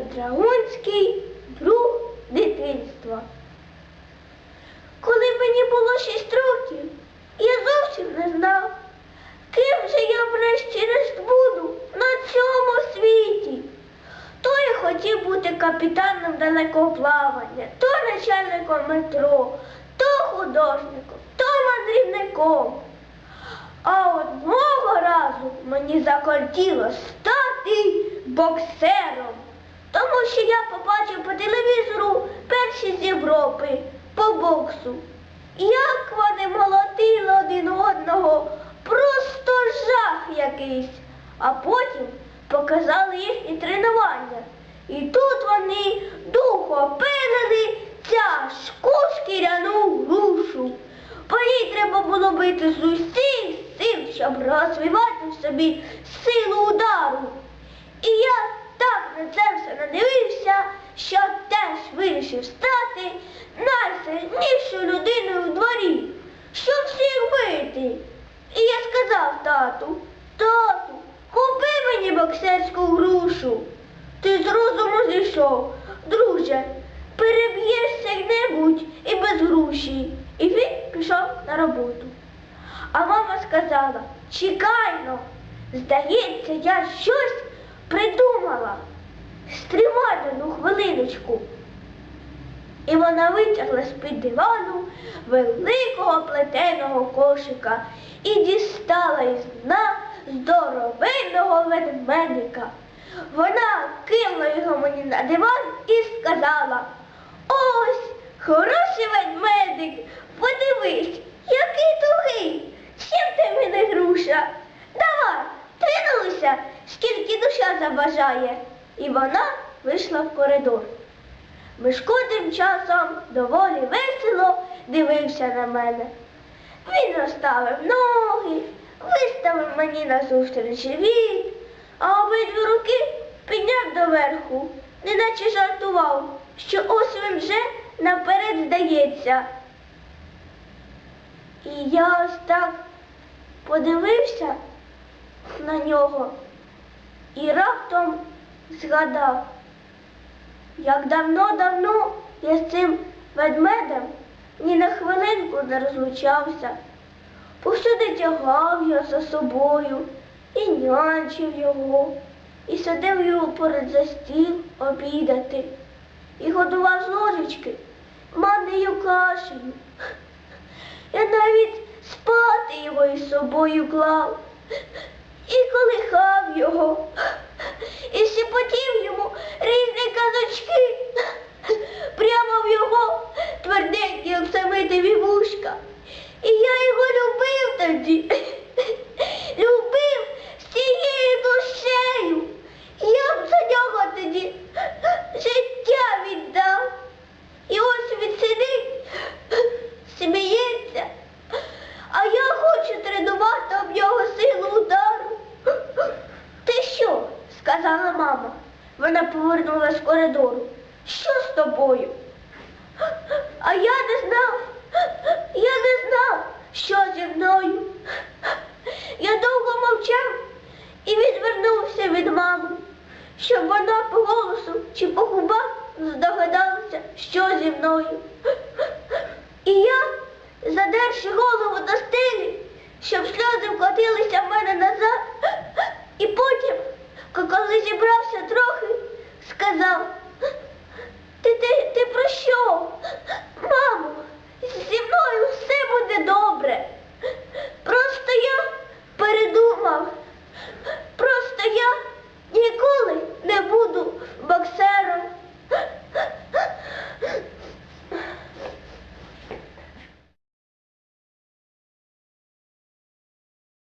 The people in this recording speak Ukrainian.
драгунський друг дитинства. Коли мені було шість років, я зовсім не знав, ким же я врешті-решт буду на цьому світі. То я хотів бути капітаном далекого плавання, то начальником метро, то художником, то мандрівником. А одного разу мені закортіло стати боксером, тому що я побачив по телевізору перші з Європи по боксу. Як вони молотили один одного, просто жах якийсь. А потім показали їхні тренування. І тут вони духопилили тяжку шкіряну грушу. По ній треба було бити з усіх сил, щоб розвивати в собі силу удару. І я так на це все надивився, що теж вирішив стати найсильнішою людиною у дворі, щоб всіх бити. І я сказав тату, тату, купи мені боксерську грушу. Ти з розуму зійшов, друже, переб'єшся як-небудь і без груші. І він пішов на роботу. А мама сказала, чекай но, здається, я щось придумала. Одну хвилиночку. І вона витягла з-під дивану великого плетеного кошика і дістала із дна здоровенного ведмедика. Вона кинула його мені на диван і сказала, ось хороший ведмедик, подивись, який тугий, чим ти мене груша? Давай, тринулися, скільки душа забажає. І вона вийшла в коридор. Мишко тим часом доволі весело дивився на мене. Він розставив ноги, виставив мені назустріч живіт, а обидві руки підняв доверху, неначе жартував, що ось він вже наперед здається. І я ось так подивився на нього і раптом згадав, як давно-давно я з цим ведмедем ні на хвилинку не розлучався. Повсюди тягав його за собою і нянчив його, і садив його поряд за стіл обідати, і годував з ложечки манною кашею. Я навіть спати його із собою клав і колихав його, і шепотів йому різні казочки прямо в його тверденькі оксамитові вушка. І я його любив тоді, любив всією душею. Я б за нього тоді життя віддав. І ось він сидить, сміється, а я хочу тренувати об його силу удару. Ти що? сказала мама. Вона повернулася з коридору. Що з тобою? А я не знав, я не знав, що зі мною. Я довго мовчав і відвернувся від мами, щоб вона по голосу чи по губах здогадалася, що зі мною. І я, задерши голову Hello.